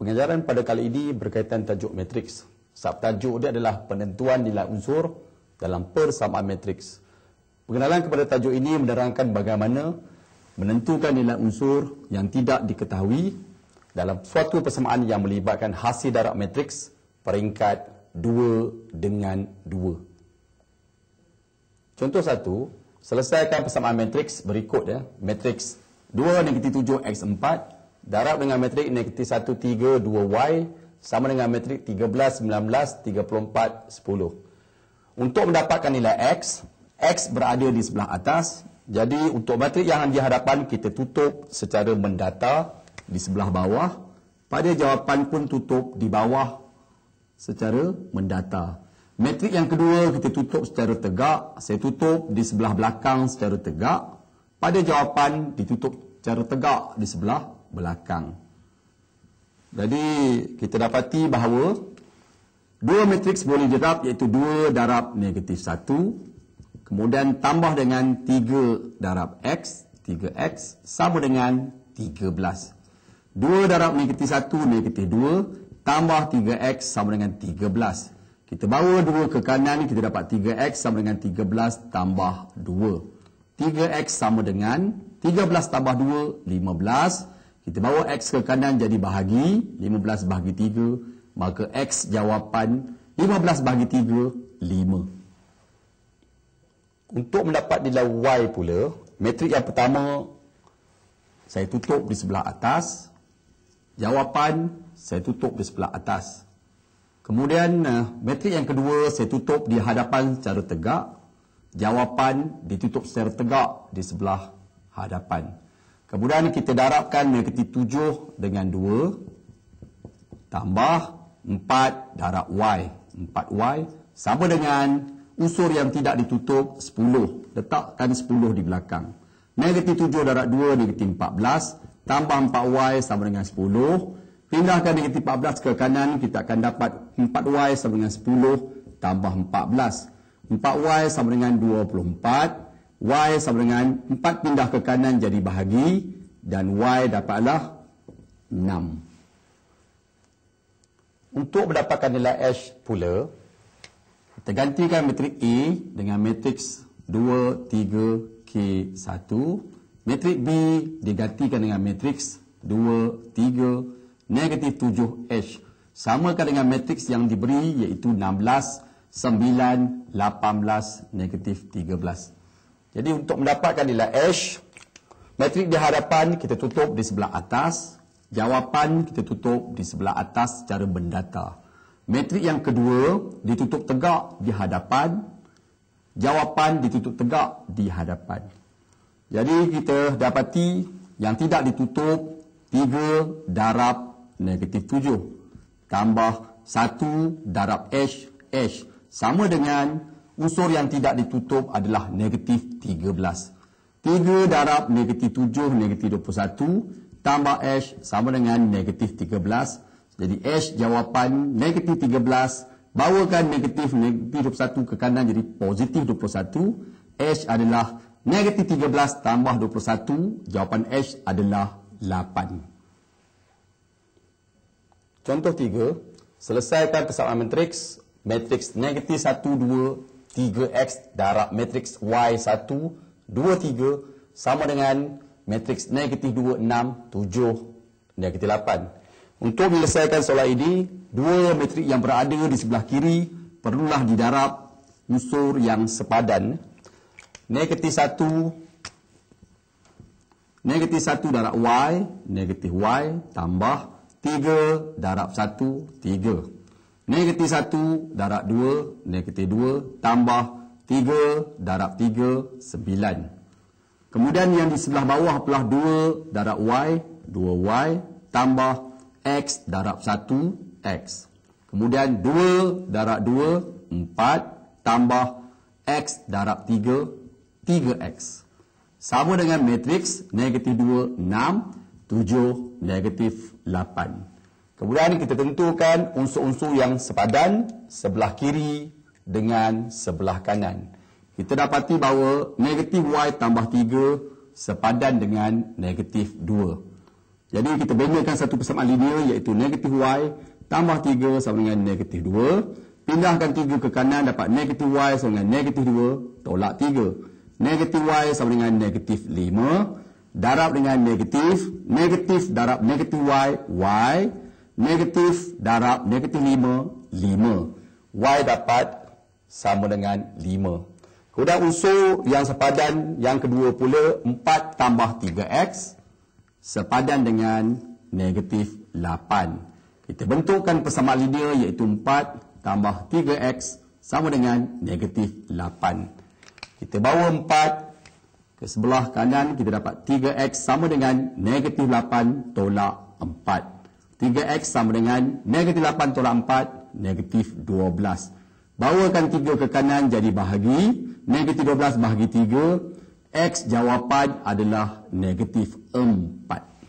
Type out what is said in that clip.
Pengajaran pada kali ini berkaitan tajuk matriks. Subtajuk dia adalah penentuan nilai unsur dalam persamaan matriks. Pengenalan kepada tajuk ini menerangkan bagaimana menentukan nilai unsur yang tidak diketahui dalam suatu persamaan yang melibatkan hasil darab matriks peringkat 2 dengan 2. Contoh satu, selesaikan persamaan matriks berikut ya. Matriks 2 negatif 7 x4 darab dengan matriks negatif 1 3 2y sama dengan metrik 13, 19, 34, 10. Untuk mendapatkan nilai X, X berada di sebelah atas. Jadi untuk matrik yang di hadapan kita tutup secara mendata di sebelah bawah. Pada jawapan pun tutup di bawah secara mendata. Metrik yang kedua kita tutup secara tegak. Saya tutup di sebelah belakang secara tegak. Pada jawapan ditutup secara tegak di sebelah belakang. Jadi kita dapati bahawa dua matriks boleh darab iaitu 2 darab negatif 1 kemudian tambah dengan 3 darab x 3x sama dengan 13. 2 darab negatif 1 negatif 2 tambah 3x sama dengan 13. Kita bawa 2 ke kanan kita dapat 3x sama dengan 13 tambah 2. 3x sama dengan 13 tambah 2 15 kita bawa X ke kanan jadi bahagi 15 bahagi 3 Maka X jawapan 15 bahagi 3 5 Untuk mendapat nilai Y pula Metrik yang pertama Saya tutup di sebelah atas. Jawapan Saya tutup di sebelah atas. Kemudian eh, metrik yang kedua Saya tutup di hadapan secara tegak. Jawapan ditutup secara tegak di sebelah hadapan Kemudian kita darabkan negatif 7 dengan 2 tambah 4 darab Y. 4Y sama dengan unsur yang tidak ditutup 10. Letakkan 10 di belakang. Negatif 7 darab 2 negatif 14 tambah 4Y sama dengan 10. Pindahkan negatif 14 ke kanan kita akan dapat 4Y sama dengan 10 tambah 14. 4Y sama dengan 24. Y sama dengan 4 pindah ke kanan jadi bahagi dan Y dapatlah 6. Untuk mendapatkan nilai H pula, kita gantikan matrik A dengan matriks 2, 3, K1. Matrik B digantikan dengan matriks 2, 3, negatif 7, H. Samakan dengan matriks yang diberi iaitu 16, 9, 18, negatif 13. Jadi untuk mendapatkan nilai H, metrik di hadapan kita tutup di sebelah atas, jawapan kita tutup di sebelah atas secara mendata. Metrik yang kedua ditutup tegak di hadapan, jawapan ditutup tegak di hadapan. Jadi kita dapati yang tidak ditutup 3 darab negatif 7 tambah 1 darab H, H sama dengan unsur yang tidak ditutup adalah negatif 13. 3 darab negatif 7 negatif 21 tambah H sama dengan negatif 13. Jadi H jawapan negatif 13 bawakan negatif negatif 21 ke kanan jadi positif 21. H adalah negatif 13 tambah 21. Jawapan H adalah 8. Contoh 3. Selesaikan persamaan matriks. Matriks negatif 1, 2, 3x darab matriks Y1 2 3 sama dengan matriks negatif 2 6 7 negatif 8. Untuk menyelesaikan soalan ini, dua matrik yang berada di sebelah kiri perlulah didarab unsur yang sepadan. Negatif 1 negatif 1 darab Y, negatif Y tambah 3 darab 1 3. Negatif 1 darab 2, negatif 2 tambah 3 darab 3, 9. Kemudian yang di sebelah bawah adalah 2 darab Y, 2Y tambah X darab 1, X. Kemudian 2 darab 2, 4 tambah X darab 3, 3X. Sama dengan matriks negatif 2, 6, 7, negatif 8. Kemudian kita tentukan unsur-unsur yang sepadan sebelah kiri dengan sebelah kanan. Kita dapati bahawa negatif Y tambah 3 sepadan dengan negatif 2. Jadi kita bezakan satu persamaan linear iaitu negatif y tambah 3 sama dengan negatif 2. Pindahkan 3 ke kanan dapat negatif y sama dengan negatif 2. Tolak 3. Negatif y sama dengan negatif 5. Darab dengan negatif. Negatif darab negatif y. Y. Negatif darab negatif 5. 5. Y dapat sama dengan 5. Kemudian unsur yang sepadan yang kedua pula 4 tambah 3x sepadan dengan negatif 8. Kita bentukkan persamaan linear iaitu 4 tambah 3x sama dengan negatif 8. Kita bawa 4 ke sebelah kanan kita dapat 3x sama dengan negatif 8 tolak 4. 3x sama dengan negatif 8 tolak 4 negatif 12. Bawakan 3 ke kanan jadi bahagi. Negatif 12 bahagi 3. X jawapan adalah negatif 4.